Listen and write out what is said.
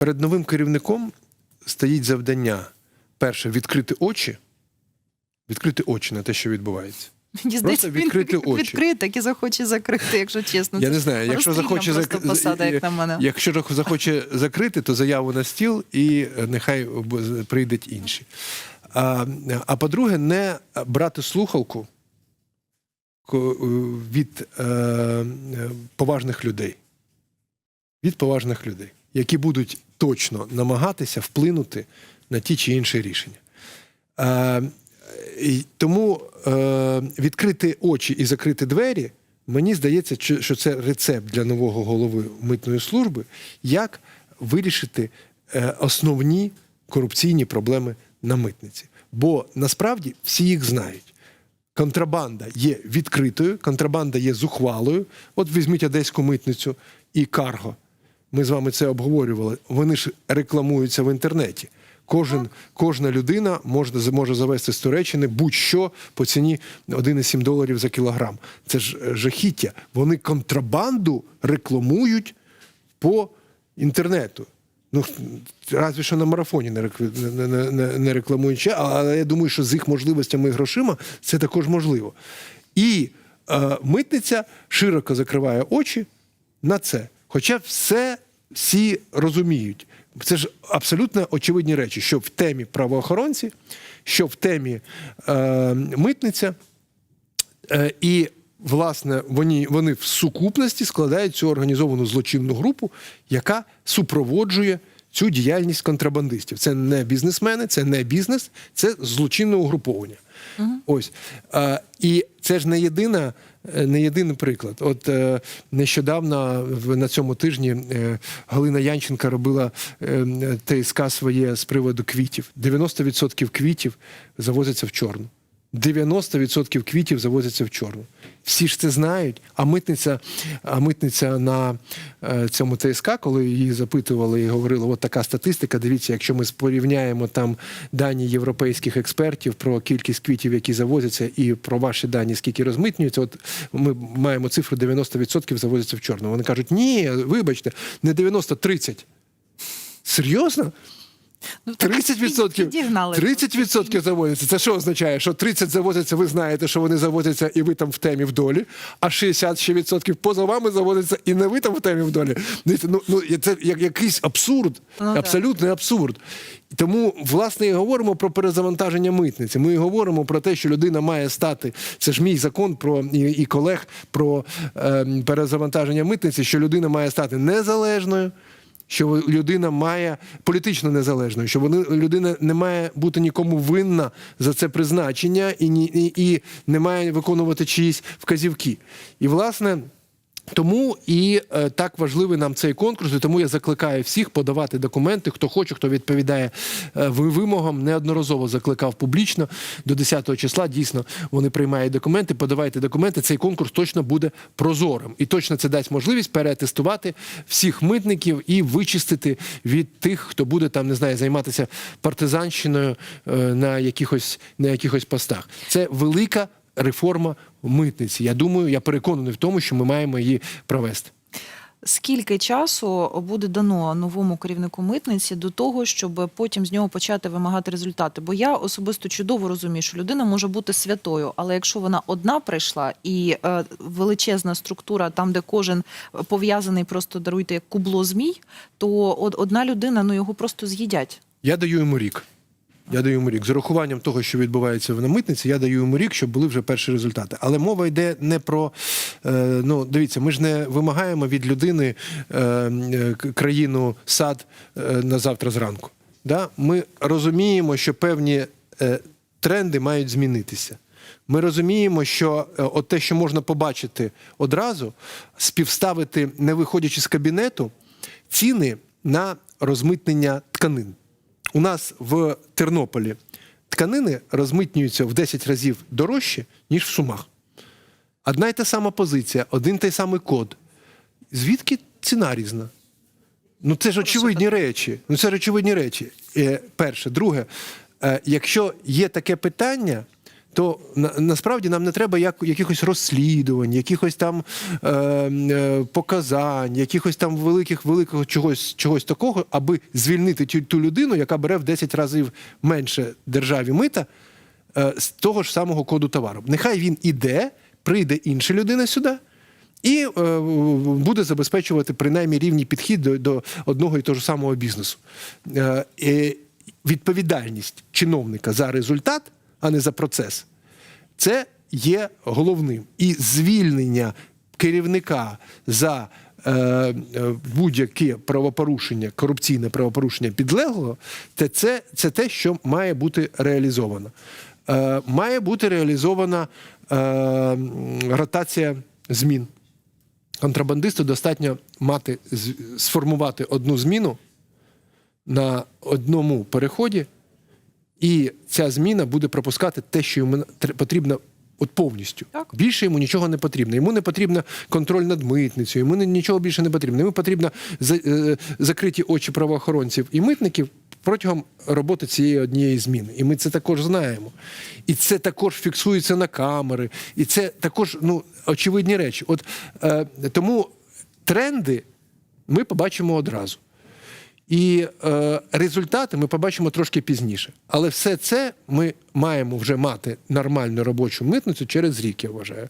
перед новим керівником стоїть завдання: перше відкрити очі, відкрити очі на те, що відбувається. Мені здається, він відкрити від- очі. відкриє, так і захоче закрити, якщо чесно. Я не знаю, якщо захоче зак- посада, як на мене. Якщо захоче закрити, то заяву на стіл і е, нехай прийдуть інші. А, а по-друге, не брати слухалку е, від е, е, поважних людей. Від поважних людей, які будуть точно намагатися вплинути на ті чи інші рішення. Е, тому е, відкрити очі і закрити двері, мені здається, що- що це рецепт для нового голови митної служби, як вирішити е, основні корупційні проблеми на митниці. Бо насправді всі їх знають. Контрабанда є відкритою, контрабанда є зухвалою. От візьміть одеську митницю і карго. Ми з вами це обговорювали. Вони ж рекламуються в інтернеті. Кожен, кожна людина може, може завести з Туреччини будь-що по ціні 1,7 доларів за кілограм. Це ж е, жахіття. Вони контрабанду рекламують по інтернету. Ну, разве що на марафоні не, не, не, не, рекламують але я думаю, що з їх можливостями і грошима це також можливо. І е, митниця широко закриває очі на це. Хоча все всі розуміють. Це ж абсолютно очевидні речі, що в темі правоохоронці, що в темі е, митниця, Е, І, власне, вони, вони в сукупності складають цю організовану злочинну групу, яка супроводжує цю діяльність контрабандистів. Це не бізнесмени, це не бізнес, це злочинне угруповання. Ось. Е, І це ж не єдина. Е, Не єдиний приклад. От е, нещодавно на цьому тижні е, Галина Янченка робила ТСК своє з приводу квітів. 90% квітів завозяться в чорну. 90% квітів завозяться в чорну. Всі ж це знають. А митниця, а митниця на е, цьому ТСК, коли її запитували і говорили, от така статистика. Дивіться, якщо ми порівняємо там дані європейських експертів про кількість квітів, які завозяться, і про ваші дані, скільки розмитнюються, от ми маємо цифру 90% завозяться в чорну. Вони кажуть, ні, вибачте, не 90, 30. Серйозно? Ну, так 30%, підігнали. 30% Це що означає? Що 30 завозяться, ви знаєте, що вони завозяться, і ви там в темі в долі, а 60 ще відсотків поза вами завозяться, і не ви там в темі в долі. Ну, ну, це як якийсь абсурд, Ну, абсолютний абсурд. Тому, власне, і говоримо про перезавантаження митниці. Ми і говоримо про те, що людина має стати. Це ж мій закон про і, і колег про е, перезавантаження митниці, що людина має стати незалежною що людина має політично незалежною, що вони людина не має бути нікому винна за це призначення і і, і не має виконувати чиїсь вказівки. І власне. Тому і е, так важливий нам цей конкурс, і тому я закликаю всіх подавати документи, хто хоче, хто відповідає е, вимогам. Неодноразово закликав публічно до 10 числа. Дійсно, вони приймають документи. Подавайте документи. Цей конкурс точно буде прозорим, і точно це дасть можливість переатестувати всіх митників і вичистити від тих, хто буде там, не знаю, займатися партизанщиною е, на якихось на якихось постах. Це велика реформа митниці. Я думаю, я переконаний в тому, що ми маємо її провести. Скільки часу буде дано новому керівнику митниці до того, щоб потім з нього почати вимагати результати? Бо я особисто чудово розумію, що людина може бути святою, але якщо вона одна прийшла і е, величезна структура, там де кожен пов'язаний, просто даруйте як кубло змій, то од- одна людина ну його просто з'їдять. Я даю йому рік. Я даю йому рік. З урахуванням того, що відбувається на митниці, я даю йому рік, щоб були вже перші результати. Але мова йде не про. Е, ну, дивіться, ми ж не вимагаємо від людини е, е, країну сад на завтра зранку. Да? Ми розуміємо, що певні тренди мають змінитися. Ми розуміємо, що от те, що можна побачити одразу, співставити, не виходячи з кабінету, ціни на розмитнення тканин. У нас в Тернополі тканини розмитнюються в 10 разів дорожче, ніж в Сумах. Одна й та сама позиція, один той самий код. Звідки ціна різна? Ну це ж очевидні речі. Ну це ж очевидні речі. Е, перше. Друге, е, якщо є таке питання, то на, насправді нам не треба як, якихось розслідувань, якихось там е, е, показань, якихось там великих великого чогось, чогось такого, аби звільнити ту, ту людину, яка бере в 10 разів менше державі мита е, з того ж самого коду товару. Нехай він іде, прийде інша людина сюди. І е, буде забезпечувати принаймні рівний підхід до, до одного і того ж самого бізнесу. Е, відповідальність чиновника за результат, а не за процес, це є головним. І звільнення керівника за е, е, будь-яке правопорушення, корупційне правопорушення підлеглого, це, це, це те, що має бути реалізовано. Е, має бути реалізована е, ротація змін. Контрабандисту достатньо мати сформувати одну зміну на одному переході, і ця зміна буде пропускати те, що йому потрібно от повністю. Так. Більше йому нічого не потрібно. Йому не потрібно контроль над митницею, йому нічого більше не потрібно. Йому потрібно за- е, закриті очі правоохоронців і митників протягом роботи цієї однієї зміни. І ми це також знаємо. І це також фіксується на камери, і це також ну, очевидні речі. От е, тому тренди ми побачимо одразу. І е, результати ми побачимо трошки пізніше. Але все це ми маємо вже мати нормальну робочу митницю через рік, я вважаю.